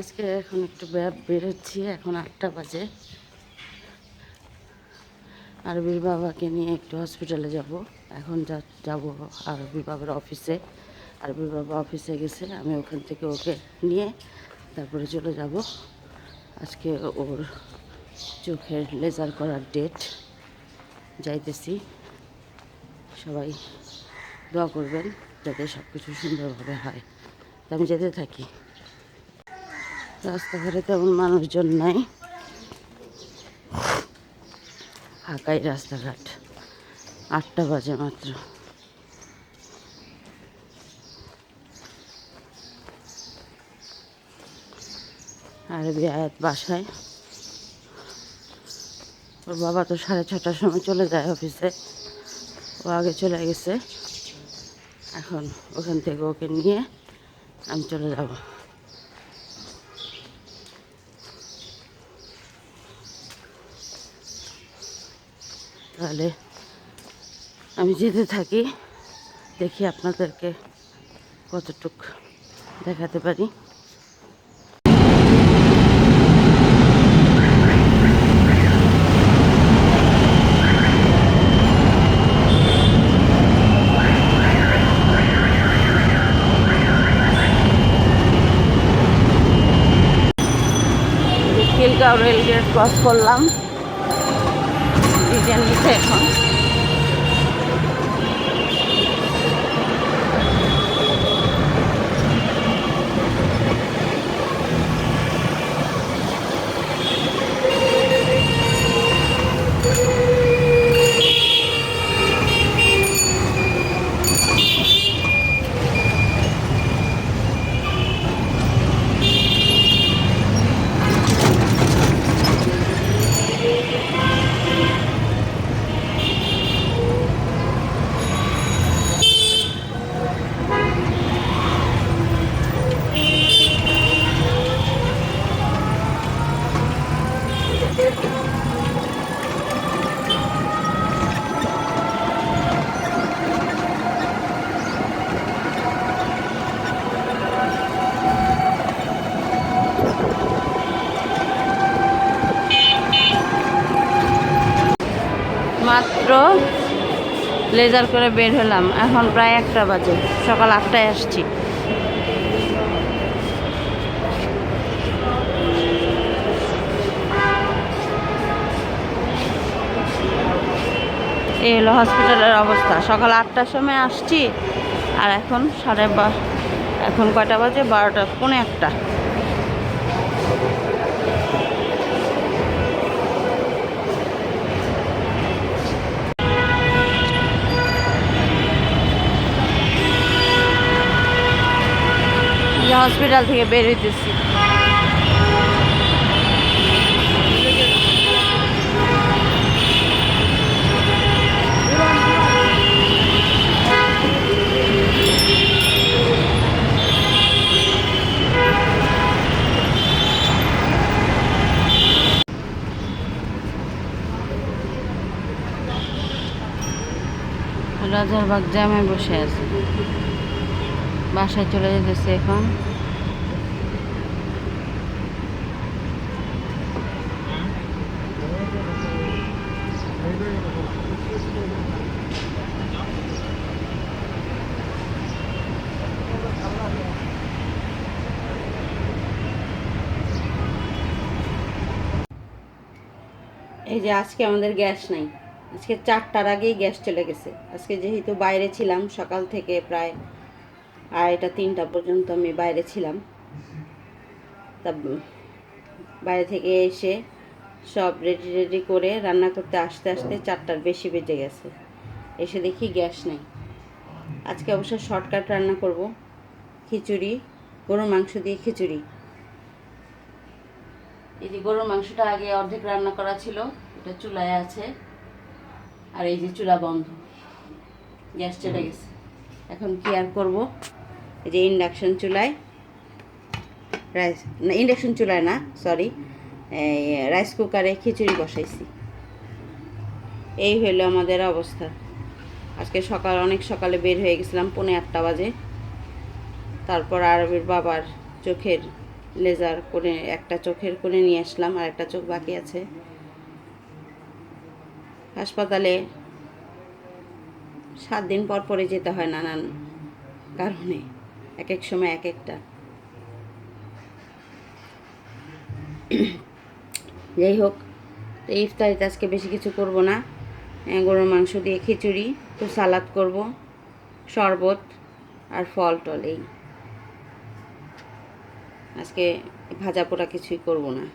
আজকে এখন একটু বেরোচ্ছি, এখন আটটা বাজে। আরবির বাবাকে নিয়ে একটু হসপিটালে যাব। এখন যা যাব আরবির বাবার অফিসে আরবির বাবা অফিসে গেছে, আমি ওখান থেকে ওকে নিয়ে তারপরে চলে যাব। আজকে ওর চোখের লেজার করার ডেট যাইতেছি। সবাই দোয়া করবেন যাতে সব কিছু সুন্দরভাবে হয়। আমি যেতে থাকি। রাস্তাঘাটে তেমন মানুষজন নাই। ফাঁকাই রাস্তাঘাট। আটটা বাজে মাত্র। আর বিয়াত বাসায়। ওর বাবা তো সাড়ে ছটার সময় চলে যায় অফিসে। ও আগে চলে গেছে। এখন ওখান থেকে ওকে নিয়ে আমি চলে যাব। তাহলে আমি যেতে থাকি দেখি আপনাদেরকে কতটুক দেখাতে পারি। রেল গেট ক্রস করলাম। ডিজাইন নিতে এখন মাত্র লেজার করে বের হলাম। এখন প্রায় একটা বাজে। সকাল আটটায় আসছি। এই হলো হসপিটালের অবস্থা। সকাল আটটার সময় আসছি। আর এখন সাড়ে বা এখন কয়টা বাজে? বারোটা, পৌনে একটা। হসপিটাল থেকে বের হইতেছি। রাজারবাগ জ্যামে বসে আছে। বাসায় চলে যেতেছে এখন। এই যে আজকে আমাদের গ্যাস নাই। আজকে চারটার আগেই গ্যাস চলে গেছে। আজকে যেহেতু বাইরে ছিলাম সকাল থেকে প্রায় আড়াইটা, তিনটা পর্যন্ত আমি বাইরে ছিলাম। তা বাইরে থেকে এসে সব রেডি রেডি করে রান্না করতে আসতে আসতে চারটার বেশি বেজে গেছে। এসে দেখি গ্যাস নেই। আজকে অবশ্য শর্টকাট রান্না করব। খিচুড়ি, গরুর মাংস দিয়ে খিচুড়ি। এই যে গরুর মাংসটা আগে অর্ধেক রান্না করা ছিল। এটা চুলায় আছে। আর এই যে চুলা বন্ধ। গ্যাস চলে গেছে। এখন কি আর করব? এই যে ইন্ডাকশন চুলায় রাইস না ইন্ডাকশন চুলায় না সরি রাইস কুকারে খিচুড়ি বসাইছি। এই হইল আমাদের অবস্থা। আজকে সকাল অনেক সকালে বের হয়ে গেছিলাম পৌনে আটটা বাজে। তারপর আরবের বাবার চোখের লেজার করে একটা চোখের করে নিয়ে আসলাম আর একটা চোখ বাকি আছে। হাসপাতালে সাত দিন পর পরে যেতে হয় নানান কারণে এক এক সময় এক একটা। যাই হোক ইফতারিতে আজকে বেশি কিছু করব না। আহ, গরুর মাংস দিয়ে খিচুড়ি তো সালাদ করব শরবত আর ফল টল এই। আজকে ভাজা পোড়া কিছুই করব না।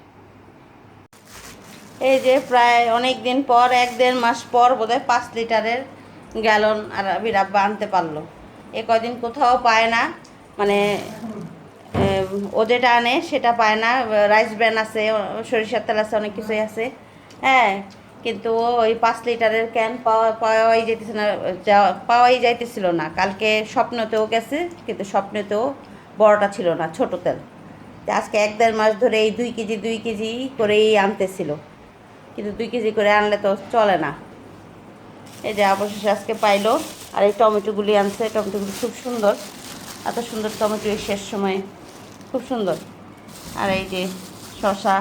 এই যে প্রায় অনেক দিন পর, এক দেড় মাস পর বোধহয় পাঁচ লিটারের গ্যালন আর বিরাব্বা আনতে পারল। এ কদিন কোথাও পায় না মানে ও যেটা আনে সেটা পায় না। রাইস ব্র্যান আছে সরিষার তেল আছে, অনেক কিছুই আছে। হ্যাঁ কিন্তু ওই পাঁচ লিটারের ক্যান পাওয়া, পাওয়াই যেতেছে না পাওয়াই যাইতেছিল না। কালকে স্বপ্নতেও গেছে, কিন্তু স্বপ্নেতেও বড়টা ছিল না, ছোটো তেল। আজকে এক দেড় মাস ধরে এই দুই কেজি দুই কেজি করেই আনতেছিল। কিন্তু দুই কেজি করে আনলে তো চলে না। এই যে অবশেষে আজকে পাইলো, আর এই টমেটোগুলি আনছে, টমেটোগুলি খুব সুন্দর। এত সুন্দর টমেটো এই শেষ সময়ে, খুব সুন্দর। আর এই যে শশা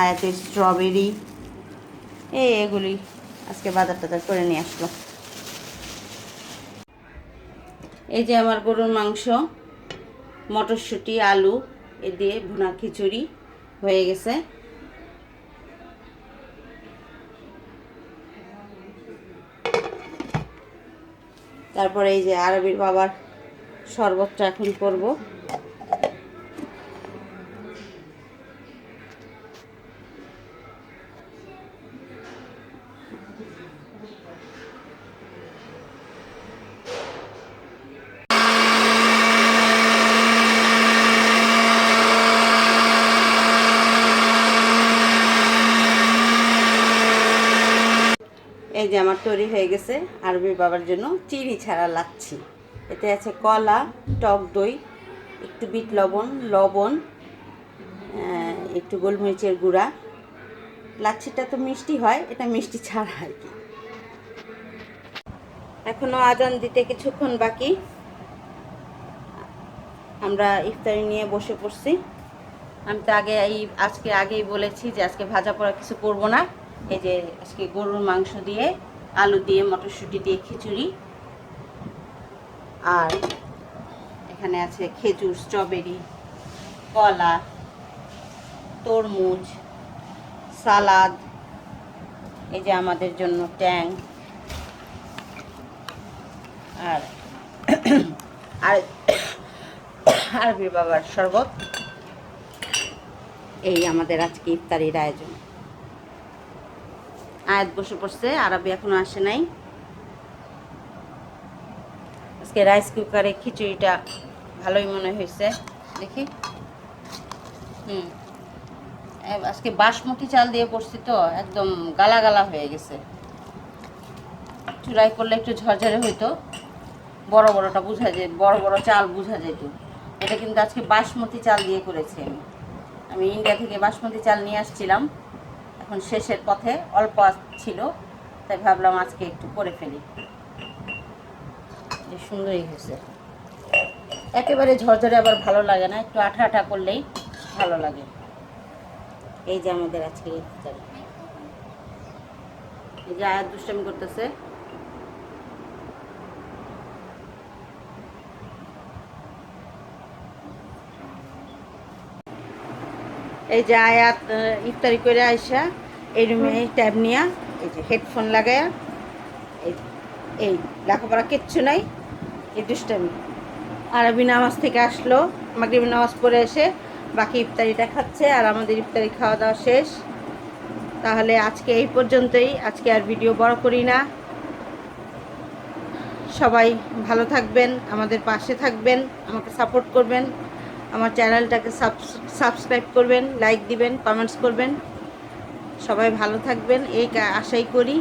আয়াতের স্ট্রবেরি এই এগুলি আজকে বাজার টাজার করে নিয়ে আসলো। এই যে আমার গরুর মাংস, মটরশুঁটি, আলু, এ দিয়ে ভুনা খিচুড়ি হয়ে গেছে। তারপরে এই যে আরবির বাবার শরবতটা এখন করব। এই যে আমার তৈরি হয়ে গেছে আরবি বাবার জন্য চিনি ছাড়া লাচ্ছি। এতে আছে কলা, টক দই, একটু বিট লবণ লবণ একটু গোলমরিচের গুঁড়া। লাচ্ছিটা তো মিষ্টি হয়, এটা মিষ্টি ছাড়া আর কি। এখনও আজান দিতে কিছুক্ষণ বাকি। আমরা ইফতারি নিয়ে বসে পড়ছি। আমি তো আগে এই আজকে আগেই বলেছি যে আজকে ভাজা পোড়া কিছু করব না। এই যে আজকে গরুর মাংস দিয়ে, আলু দিয়ে, মটরশুঁটি দিয়ে খিচুড়ি। আর এখানে আছে খেজুর, স্ট্রবেরি, কলা, তরমুজ, সালাদ, এই যে আমাদের জন্য ট্যাং। আর আর আরবি বাবার শরবত। এই আমাদের আজকে ইফতারির আয়োজন। আয়াত বসে পড়ছে আরবি এখনও আসে নাই। আজকে রাইস কুকারে খিচুড়িটা ভালোই মনে হয়েছে। দেখি। হুম। আজকে বাসমতি চাল দিয়ে করছি তো, একদম গালা গালা হয়ে গেছে। চুলাই করলে একটু ঝরঝরে হইতো। বড় বড়টা বোঝা যায়, বড় বড় চাল বোঝা যেত। এটা কিন্তু আজকে বাসমতি চাল দিয়ে করেছি আমি। আমি ইন্ডিয়া থেকে বাসমতি চাল নিয়ে আসছিলাম। এখন শেষের পথে অল্প ছিল, তাই ভাবলাম আজকে একটু করে ফেলি। সুন্দরই হয়েছে। একেবারে ঝরঝরে আবার ভালো লাগে না, একটু আঠা আঠা করলেই ভালো লাগে। এই যে আমাদের আজকে এই যে আয়াত দুষ্টামি করতেছে এই যে আয়াত ইফতারি করে আইসা, এই রুমে এই ট্যাব নিয়া, এই যে হেডফোন লাগায়া, এই এই, লেখাপড়া কিচ্ছু নাই, এই দুষ্টামি। আরবি নামাজ থেকে আসলো মাগরিব নামাজ পড়ে এসে বাকি ইফতারিটা খাচ্ছে আর আমাদের ইফতারি খাওয়া দাওয়া শেষ। তাহলে আজকে এই পর্যন্তই, আজকে আর ভিডিও বড় করি না। সবাই ভালো থাকবেন, আমাদের পাশে থাকবেন, আমাকে সাপোর্ট করবেন। আমার চ্যানেলটাকে সাবস্ক্রাইব করবেন, লাইক দিবেন, কমেন্টস করবেন। সবাই ভালো থাকবেন, এই আশাই করি।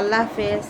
আল্লাহ হাফেজ।